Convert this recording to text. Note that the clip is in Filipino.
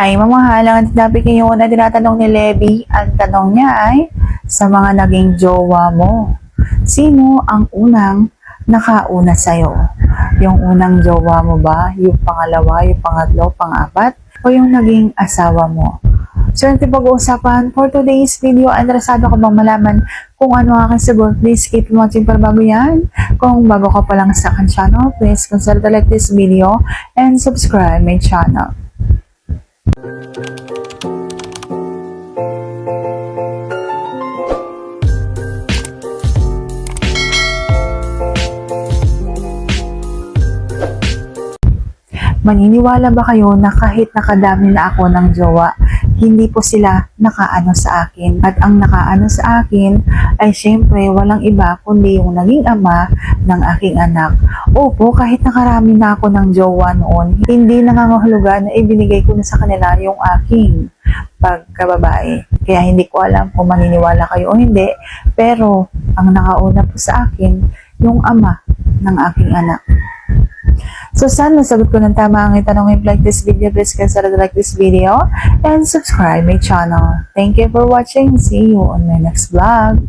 Ay, mamahalang ang topic ngayon na tinatanong ni Levi. Ang tanong niya ay, sa mga naging jowa mo, sino ang unang nakauna sa'yo? Yung unang jowa mo ba? Yung pangalawa, yung pangatlo, pangapat? O yung naging asawa mo? So, yung pag-uusapan for today's video, interesado ka bang malaman kung ano ang aking sagot? Please keep watching para bago yan. Kung bago ka pa lang sa akin channel, please consider like this video and subscribe my channel. Maniniwala ba kayo na kahit nakadami na ako ng jowa, hindi po sila nakaano sa akin? At ang nakaano sa akin ay syempre walang iba kundi yung naging ama ng aking anak. Opo, kahit nakarami na ako ng jowa noon, hindi nangangahulugan na ibinigay ko na sa kanila yung aking pagkababae. Kaya hindi ko alam kung maniniwala kayo o hindi, pero ang nakauna po sa akin, yung ama ng aking anak. So, sana nasagot ko ng tama ang itanong. If like this video, please consider like this video and subscribe my channel. Thank you for watching. See you on my next vlog.